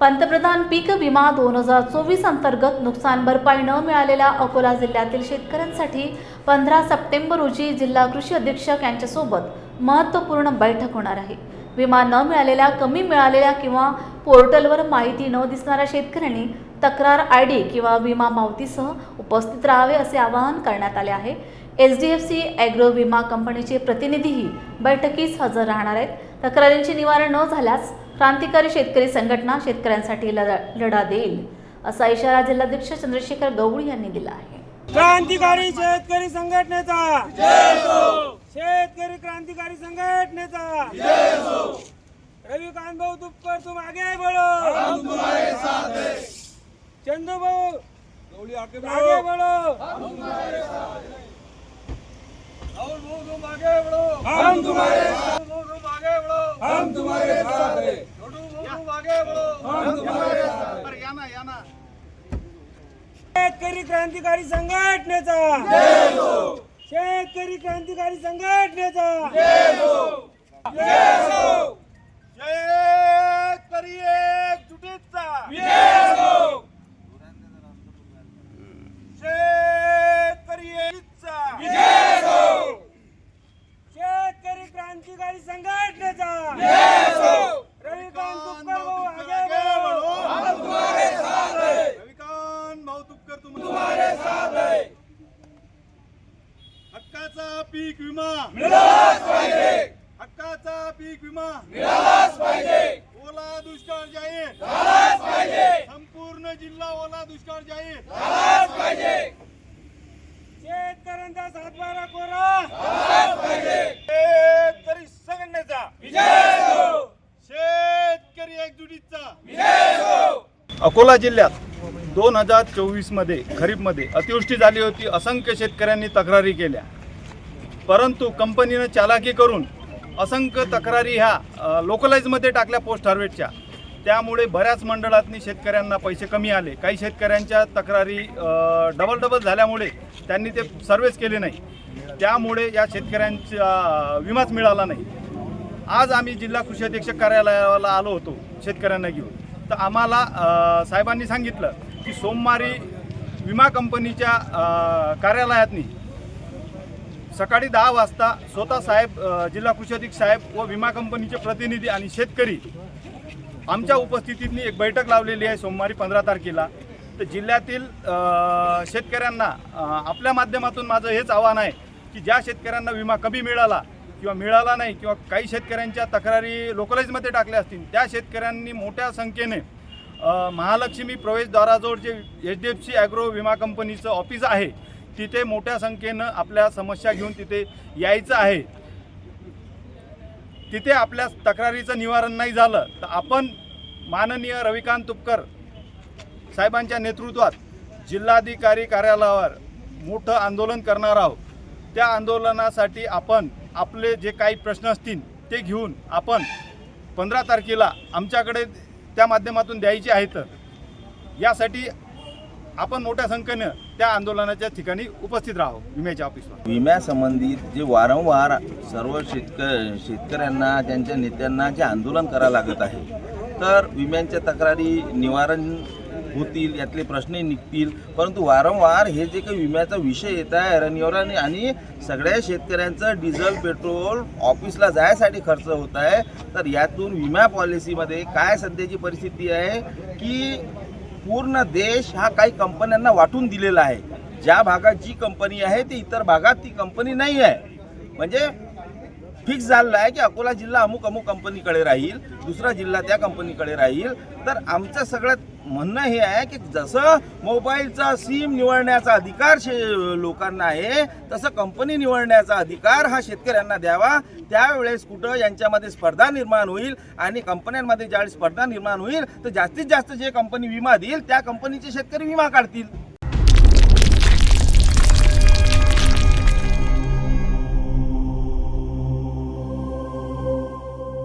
पंतप्रधान पीक विमा दोन हजार चोवीस अंतर्गत नुकसान भरपाई न मिळालेल्या अकोला जिल्ह्यातील शेतकऱ्यांसाठी पंधरा सप्टेंबर रोजी जिल्हा कृषी अधीक्षक यांच्यासोबत महत्त्वपूर्ण बैठक होणार आहे. विमा न मिळालेल्या कमी मिळालेल्या किंवा पोर्टलवर माहिती न दिसणाऱ्या शेतकऱ्यांनी तक्रार आय डी किंवा विमा मावतीसह उपस्थित राहावे असे आवाहन करण्यात आले आहे. H D F C agro विमा कंपनीचे प्रतिनिधीही बैठकीस हजर राहणार आहेत. तक्रारींचे निवारण न झाल्यास क्रांतिकारी शेतकरी संघटना शेतकऱ्यांसाठी लढा लढा देईल असा इशारा जिल्हाध्यक्ष चंद्रशेखर गवळी यांनी दिला आहे. क्रांतिकारी शेतकरी संघटनेचा. शेतकरी क्रांतिकारी संघटनेचा. रविकांत भाऊ तुपकर तुम आगे बढ़ो हम तुम्हारे साथ हैं चंदू भाऊ आगे बढ़ो राहुल भाऊ तुम आगे बढ़ो हम तुम्हारे साथ तुम आगे बढ़ो हम तुम्हारे साथ शेतकरी क्रांतिकारी संघटनेचा. शेतकरी क्रांतिकारी संघटनेचा शेतकरी एकजुटीचा शेतकरी एकजुटीचा शेतकरी क्रांतिकारी संघटनेचा रविकांत तुपकर भाऊ आगे बढ़ो रविकांत भाऊ तुपकर तुम तुम्हारे साथ है हक्काचा पीक विमा. मिळालाच पाहिजे. हक्काचा पीक विमा. मिळालाच पाहिजे. ओला दुष्काळ जाहीर. झालाच पाहिजे. संपूर्ण जिल्हा ओला दुष्काळ जाहीर. झालाच पाहिजे. शेतकऱ्यांचा सातबारा कोरा. झालाच पाहिजे. शेतकरी संघटनेचा विजय हो. शेतकरी एकजुटीचा. विजय हो. अकोला जिल्ह्यात दोन हजार चोवीसमध्ये खरीपमध्ये अतिवृष्टी झाली होती. असंख्य शेतकऱ्यांनी तक्रारी केल्या. परंतु कंपनीनं चालाकी करून असंख्य तक्रारी ह्या लोकलाईजमध्ये टाकल्या पोस्ट हार्वेस्टच्या त्यामुळे बऱ्याच मंडळातनी शेतकऱ्यांना पैसे कमी आले. काही शेतकऱ्यांच्या तक्रारी डबल डबल झाल्यामुळे त्यांनी ते सर्वेच केले नाही. त्यामुळे या शेतकऱ्यांचा विमाच मिळाला नाही. आज आम्ही जिल्हा कृषी अधीक्षक कार्यालयाला आलो होतो शेतकऱ्यांना घेऊन. तर आम्हाला साहेबांनी सांगितलं की सोमवारी विमा कंपनीच्या कार्यालयातनी सकाळी दहा वाजता स्वतः साहेब जिल्हा कृषी अधिक साहेब व विमा कंपनीचे प्रतिनिधी आणि शेतकरी आमच्या उपस्थितीतनी एक बैठक लावलेली आहे सोमवारी पंधरा तारखेला. तर जिल्ह्यातील शेतकऱ्यांना आपल्या माध्यमातून माझं हेच आव्हान आहे की ज्या शेतकऱ्यांना विमा कमी मिळाला किंवा मिळाला नाही किंवा काही शेतकऱ्यांच्या तक्रारी लोकलाईजमध्ये टाकल्या असतील त्या शेतकऱ्यांनी मोठ्या संख्येने महालक्ष्मी प्रवेशद्वाराजवळ जे H D F C agro विमा कंपनीचं ऑफिस आहे तिथे मोठ्या संख्येनं आपल्या समस्या घेऊन तिथे यायचं आहे. तिथे आपल्या तक्रारीचं निवारण नाही झालं तर आपण माननीय रविकांत तुपकर साहेबांच्या नेतृत्वात जिल्हाधिकारी कार्यालयावर मोठं आंदोलन करणार आहोत. त्या आंदोलनासाठी आपण आपले जे काही प्रश्न असतील ते घेऊन आपण पंधरा तारखेला आमच्याकडे त्या माध्यमातून द्यायचे आहेत. यासाठी आपण मोठ्या संख्येनं त्या आंदोलनाच्या ठिकाणी उपस्थित राहू विम्याच्या ऑफिसवर. विम्यासंबंधित जे वारंवार सर्व शेतक शेतकऱ्यांना त्यांच्या नेत्यांना जे आंदोलन करावं लागत आहे तर विम्यांच्या तक्रारी निवारण होतील यातले प्रश्न निघतील. परंतु वारंवार हे जे काही विम्याचा विषय येत आहे निवारण आणि सगळ्या शेतकऱ्यांचं डिझेल पेट्रोल ऑफिसला जायसाठी खर्च होत आहे तर यातून विमा पॉलिसीमध्ये काय सध्याची परिस्थिती आहे की पूर्ण देश हा काही कंपन्यांना वाटून दिलेला आहे. ज्या भागात जी कंपनी आहे ती इतर भागात ती कंपनी नाही आहे. म्हणजे फिक्स झालेलं आहे की अकोला जिल्हा अमुक अमुक कंपनीकडे राहील दुसरा जिल्हा त्या कंपनीकडे राहील. तर आमचं सगळ्यात म्हणणं हे आहे की जसं मोबाईलचा सिम निवडण्याचा अधिकार शे लोकांना आहे तसं कंपनी निवडण्याचा अधिकार हा शेतकऱ्यांना द्यावा. त्यावेळेस कुठं यांच्यामध्ये स्पर्धा निर्माण होईल आणि कंपन्यांमध्ये ज्यावेळेस स्पर्धा निर्माण होईल तर जास्तीत जास्त जे कंपनी विमा देईल त्या कंपनीचे शेतकरी विमा काढतील.